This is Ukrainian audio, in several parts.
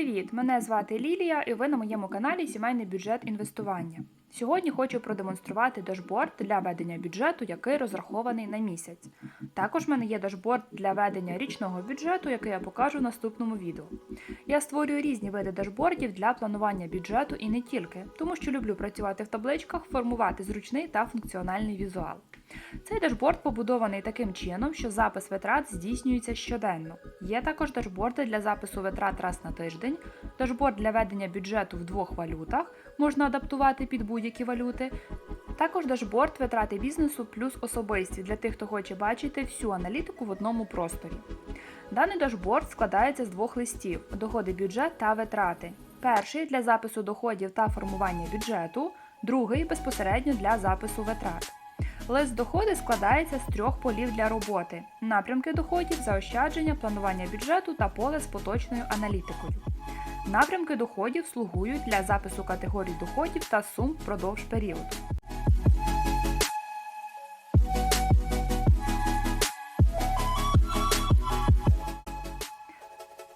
Привіт! Мене звати Лілія, і ви на моєму каналі Сімейний бюджет інвестування. Сьогодні хочу продемонструвати дашборд для ведення бюджету, який розрахований на місяць. Також в мене є дашборд для ведення річного бюджету, який я покажу в наступному відео. Я створюю різні види дашбордів для планування бюджету і не тільки, тому що люблю працювати в табличках, формувати зручний та функціональний візуал. Цей дашборд побудований таким чином, що запис витрат здійснюється щоденно. Є також дашборди для запису витрат раз на тиждень, дашборд для ведення бюджету в двох валютах, можна адаптувати під будь-які валюти. Також дашборд витрати бізнесу плюс особисті для тих, хто хоче бачити всю аналітику в одному просторі. Даний дашборд складається з двох листів: доходи бюджет та витрати. Перший для запису доходів та формування бюджету, другий безпосередньо для запису витрат. Лист доходи складається з трьох полів для роботи: напрямки доходів, заощадження, планування бюджету та поле з поточною аналітикою. Напрямки доходів слугують для запису категорій доходів та сум впродовж періоду.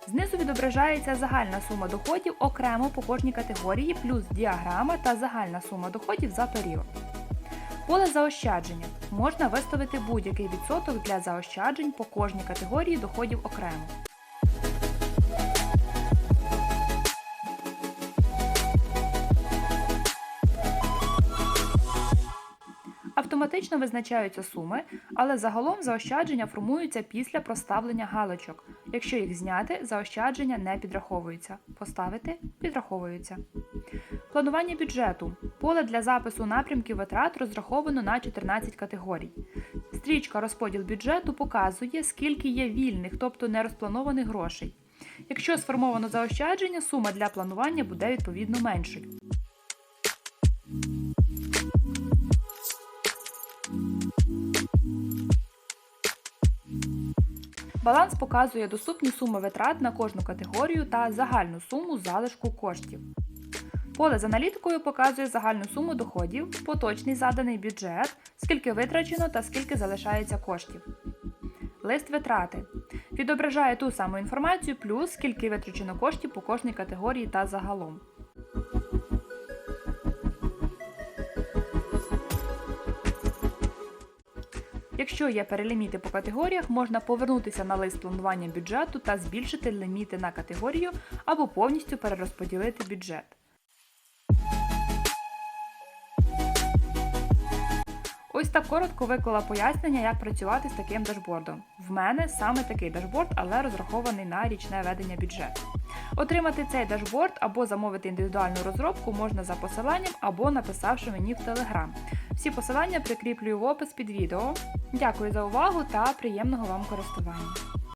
Знизу відображається загальна сума доходів окремо по кожній категорії, плюс діаграма та загальна сума доходів за період. Поле заощадження можна виставити будь-який відсоток для заощаджень по кожній категорії доходів окремо. Автоматично визначаються суми, але загалом заощадження формуються після проставлення галочок. Якщо їх зняти, заощадження не підраховуються. Поставити підраховуються. Планування бюджету. Поле для запису напрямків витрат розраховано на 14 категорій. Стрічка розподіл бюджету показує, скільки є вільних, тобто нерозпланованих грошей. Якщо сформовано заощадження, сума для планування буде відповідно меншою. Баланс показує доступні суми витрат на кожну категорію та загальну суму залишку коштів. Поле з аналітикою показує загальну суму доходів, поточний заданий бюджет, скільки витрачено та скільки залишається коштів. Лист витрати відображає ту саму інформацію, плюс скільки витрачено коштів по кожній категорії та загалом. Якщо є переліміти по категоріях, можна повернутися на лист планування бюджету та збільшити ліміти на категорію або повністю перерозподілити бюджет. Ось так коротко виклала пояснення, як працювати з таким дашбордом. В мене саме такий дашборд, але розрахований на річне ведення бюджету. Отримати цей дашборд або замовити індивідуальну розробку можна за посиланням або написавши мені в Telegram. Всі посилання прикріплюю в опис під відео. Дякую за увагу та приємного вам користування!